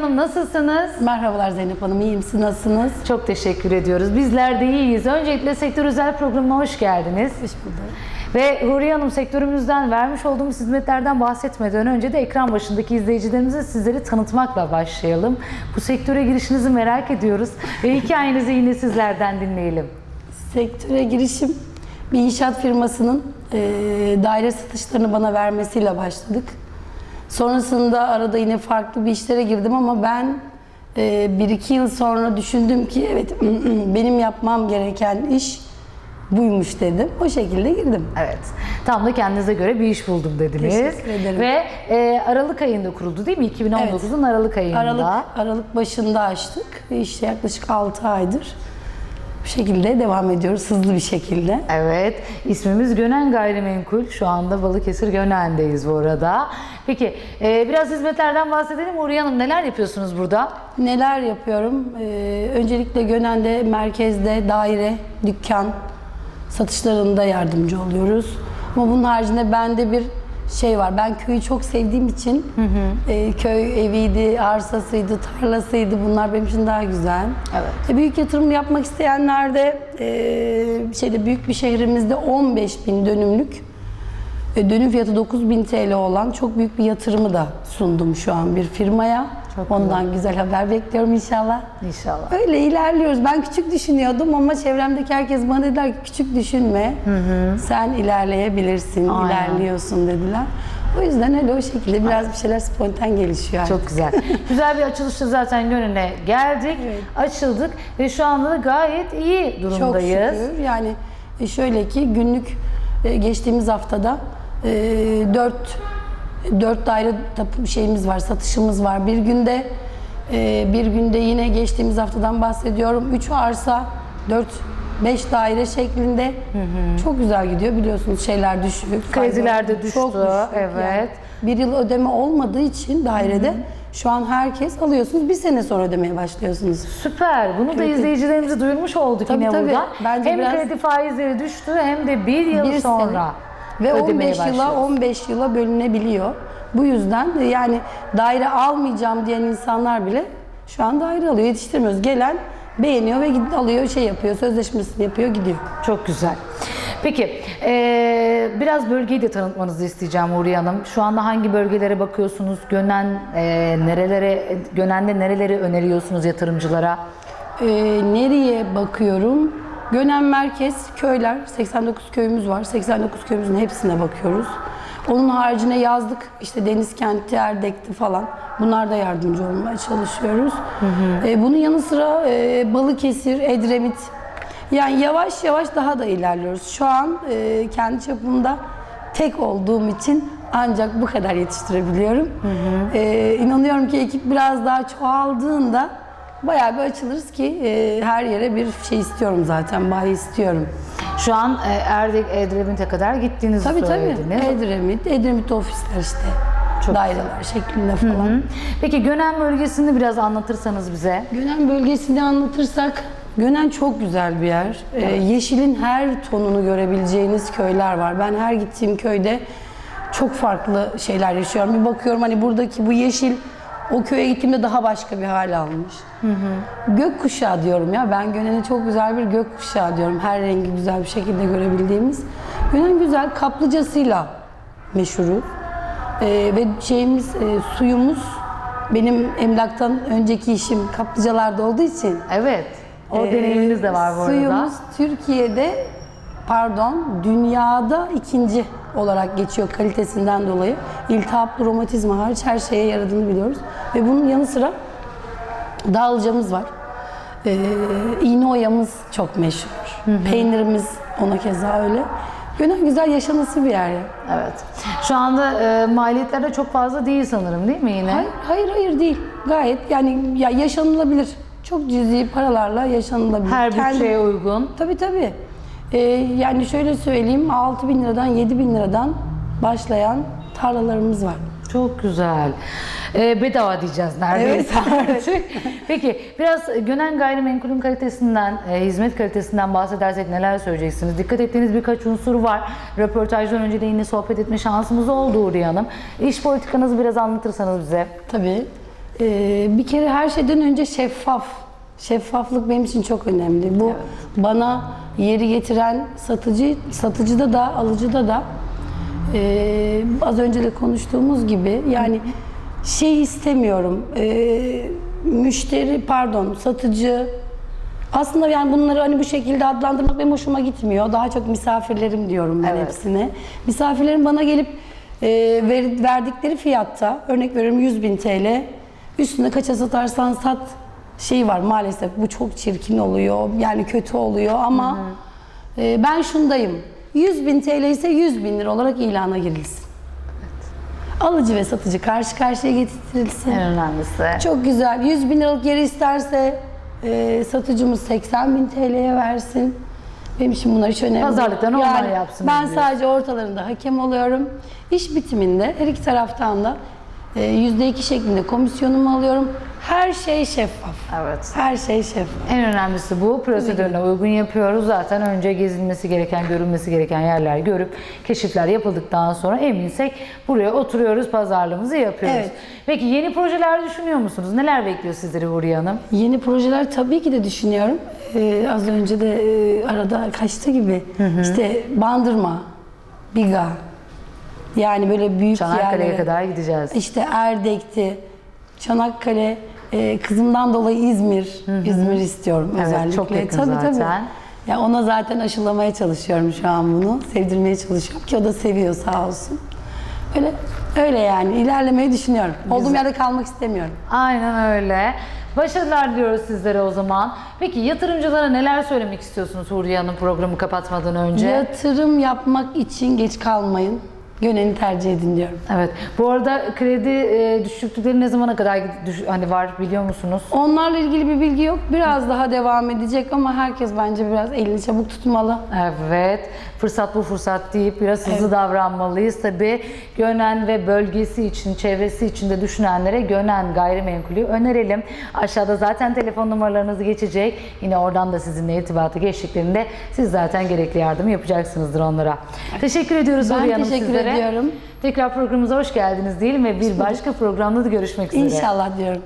Hanım nasılsınız? Merhabalar Zeynep Hanım, iyiyim. Siz nasılsınız? Çok teşekkür ediyoruz. Bizler de iyiyiz. Öncelikle sektör özel programına hoş geldiniz. Hoş bulduk. Ve Huriye Hanım sektörümüzden vermiş olduğumuz hizmetlerden bahsetmeden önce de ekran başındaki izleyicilerimize sizleri tanıtmakla başlayalım. Bu sektöre girişinizi merak ediyoruz ve hikayenizi yine sizlerden dinleyelim. Sektöre girişim bir inşaat firmasının e, daire satışlarını bana vermesiyle başladık. Sonrasında arada yine farklı bir işlere girdim ama ben e, bir iki yıl sonra düşündüm ki evet benim yapmam gereken iş buymuş dedim. O şekilde girdim. Evet. Tam da kendinize göre bir iş buldum dediniz. Teşekkür ederim. Ve e, Aralık ayında kuruldu değil mi? 2019'un Aralık ayında. Aralık, Aralık başında açtık. İşte yaklaşık 6 aydır bu şekilde devam ediyoruz hızlı bir şekilde. Evet, ismimiz Gönen Gayrimenkul. Şu anda Balıkesir Gönen'deyiz bu arada. Peki, e, biraz hizmetlerden bahsedelim. Huriye Hanım neler yapıyorsunuz burada? Neler yapıyorum? Ee, öncelikle Gönen'de, merkezde, daire, dükkan satışlarında yardımcı oluyoruz. Ama bunun haricinde bende bir şey var. Ben köyü çok sevdiğim için e, köy eviydi, arsasıydı, tarlasıydı. Bunlar benim için daha güzel. Evet. E, büyük yatırım yapmak isteyenler de e, şeyde büyük bir şehrimizde 15 bin dönümlük e, dönüm fiyatı 9000 TL olan çok büyük bir yatırımı da sundum şu an bir firmaya. Çok Ondan güzel. haber bekliyorum inşallah. İnşallah. Öyle ilerliyoruz. Ben küçük düşünüyordum ama çevremdeki herkes bana dediler ki küçük düşünme. Sen ilerleyebilirsin, Aynen. ilerliyorsun dediler. O yüzden öyle o şekilde biraz bir şeyler spontan gelişiyor. Çok güzel. güzel bir açılışta zaten Gönen'e geldik, açıldık ve şu anda da gayet iyi Çok durumdayız. şükür. Yani e, şöyle ki günlük e, geçtiğimiz haftada 4 4 daire tapu şeyimiz var, satışımız var. Bir günde e, bir günde yine geçtiğimiz haftadan bahsediyorum. 3 arsa, 4 5 daire şeklinde çok güzel gidiyor biliyorsunuz şeyler düşük. Krediler de Çok düştü, evet. Yani bir yıl ödeme olmadığı için dairede şu an herkes alıyorsunuz bir sene sonra ödemeye başlıyorsunuz. Süper. Bunu da Evet. izleyicilerimize duyurmuş olduk Tabii, yine tabii. burada. Bence hem biraz- kredi faizleri düştü hem de bir yıl Bir sonra sene. Ve ödemeye 15 yıla başlıyoruz. 15 yıla bölünebiliyor. Bu yüzden de yani daire almayacağım diyen insanlar bile şu an daire alıyor. Yetiştirmiyoruz. Gelen beğeniyor ve gidip alıyor, şey yapıyor, sözleşmesini yapıyor, gidiyor. Çok güzel. Peki, eee, biraz bölgeyi de tanıtmanızı isteyeceğim Huriye Hanım. Şu anda hangi bölgelere bakıyorsunuz? Gönen eee, nerelere, Gönen'de nereleri öneriyorsunuz yatırımcılara? Ee, nereye bakıyorum? Gönen Merkez, köyler, 89 köyümüz var. 89 köyümüzün hepsine bakıyoruz. Onun haricinde yazdık, işte Denizkent'ti, Erdek'ti falan. Bunlar da yardımcı olmaya çalışıyoruz. Ee, bunun yanı sıra e, Balıkesir, Edremit. Yani yavaş yavaş daha da ilerliyoruz. Şu an e, kendi çapımda tek olduğum için ancak bu kadar yetiştirebiliyorum. Ee, inanıyorum ki ekip biraz daha çoğaldığında bayağı bir açılırız ki e, her yere bir şey istiyorum zaten, bayi istiyorum. Şu an eee, Erdek, Edremit'e kadar gittiğinizi Tabii tabii. söylediniz. Edremit, Edremit ofisler işte. Çok daireler şeklinde falan. Peki Gönen bölgesini biraz anlatırsanız bize. Gönen bölgesini anlatırsak, Gönen çok güzel bir yer. Ee, yeşilin her tonunu görebileceğiniz köyler var. Ben her gittiğim köyde çok farklı şeyler yaşıyorum. Bir bakıyorum hani buradaki bu yeşil o köye gittiğimde daha başka bir hal almış. Gökkuşağı diyorum ya. Ben Gönen'e çok güzel bir gökkuşağı diyorum. Her rengi güzel bir şekilde görebildiğimiz. Gönen güzel kaplıcasıyla meşhuruz. Ee, ve şeyimiz, e, suyumuz benim emlaktan önceki işim kaplıcalarda olduğu için Evet. O ee, deneyiminiz de var bu arada. Suyumuz Türkiye'de pardon dünyada ikinci olarak geçiyor kalitesinden dolayı. İltihaplı romatizma hariç her şeye yaradığını biliyoruz. Ve bunun yanı sıra dağılcamız var. Ee, iğne oyamız çok meşhur. Peynirimiz ona keza öyle. Gönen güzel yaşanası bir yer ya. Evet. Şu anda e, maliyetler de çok fazla değil sanırım değil mi yine? Hayır, hayır, hayır değil. Gayet yani ya yaşanılabilir. Çok cüzi paralarla yaşanılabilir. Her bütçeye uygun. Tabii tabii. Ee, yani şöyle söyleyeyim 6 bin liradan 7 bin liradan başlayan tarlalarımız var. Çok güzel. Ee, bedava diyeceğiz neredeyse artık. Peki biraz Gönen Gayrimenkul'ün kalitesinden, e, hizmet kalitesinden bahsedersek neler söyleyeceksiniz? Dikkat ettiğiniz birkaç unsur var. Röportajdan önce de yine sohbet etme şansımız oldu Uğur Hanım. İş politikanızı biraz anlatırsanız bize. Tabii. Ee, bir kere her şeyden önce şeffaf. Şeffaflık benim için çok önemli. Bu bana yeri getiren satıcı, satıcıda da alıcıda da ee, az önce de konuştuğumuz gibi yani şey istemiyorum. Ee, müşteri pardon satıcı aslında yani bunları hani bu şekilde adlandırmak benim hoşuma gitmiyor. Daha çok misafirlerim diyorum ben Evet. hepsine. Misafirlerim bana gelip e, ver- verdikleri fiyatta örnek veriyorum 100 bin TL üstüne kaça satarsan sat şey var maalesef bu çok çirkin oluyor yani kötü oluyor ama e, ben şundayım 100 bin TL ise 100 bin lira olarak ilana girilsin. Alıcı ve satıcı karşı karşıya getirilsin. En önemlisi. Çok güzel. 100 bin liralık yeri isterse e, satıcımız 80 bin TL'ye versin. Benim için bunlar hiç önemli. Pazarlıklarını onlar yapsın Ben diyorsun. sadece ortalarında hakem oluyorum. İş bitiminde her iki taraftan da e, %2 şeklinde komisyonumu alıyorum. Her şey şeffaf. Evet. Her şey şeffaf. En önemlisi bu. Prosedürüne uygun yapıyoruz. Zaten önce gezilmesi gereken, görülmesi gereken yerler görüp keşifler yapıldıktan sonra eminsek buraya oturuyoruz, pazarlığımızı yapıyoruz. Evet. Peki yeni projeler düşünüyor musunuz? Neler bekliyor sizleri Huriye Hanım? Yeni projeler tabii ki de düşünüyorum. Ee, az önce de e, arada kaçtı gibi. İşte Bandırma, Biga. Yani böyle büyük Çanakkale'ye yerlere. kadar gideceğiz. İşte Erdek'ti, Çanakkale, e, kızımdan dolayı İzmir, İzmir istiyorum Evet, özellikle. çok yakın tabii, zaten. Tabii. Ya ona zaten aşılamaya çalışıyorum şu an bunu. Sevdirmeye çalışıyorum ki o da seviyor sağ olsun. Öyle öyle yani ilerlemeyi düşünüyorum. Olduğum yerde kalmak istemiyorum. Aynen öyle. Başarılar diliyoruz sizlere o zaman. Peki yatırımcılara neler söylemek istiyorsunuz Huriye Hanım programı kapatmadan önce? Yatırım yapmak için geç kalmayın. Göneni tercih edin diyorum. Evet. Bu arada kredi e, düşüklükleri ne zamana kadar düş- hani var biliyor musunuz? Onlarla ilgili bir bilgi yok. Biraz daha devam edecek ama herkes bence biraz elini çabuk tutmalı. Evet. Fırsat bu fırsat deyip biraz hızlı davranmalıyız. Tabii Gönen ve bölgesi için, çevresi için de düşünenlere Gönen gayrimenkulü önerelim. Aşağıda zaten telefon numaralarınız geçecek. Yine oradan da sizinle irtibatı geçtiklerinde siz zaten gerekli yardımı yapacaksınızdır onlara. Teşekkür ediyoruz Ben Hanım teşekkür sizlere. Ediyorum. Tekrar programımıza hoş geldiniz diyelim ve bir başka programda da görüşmek üzere. İnşallah diyorum.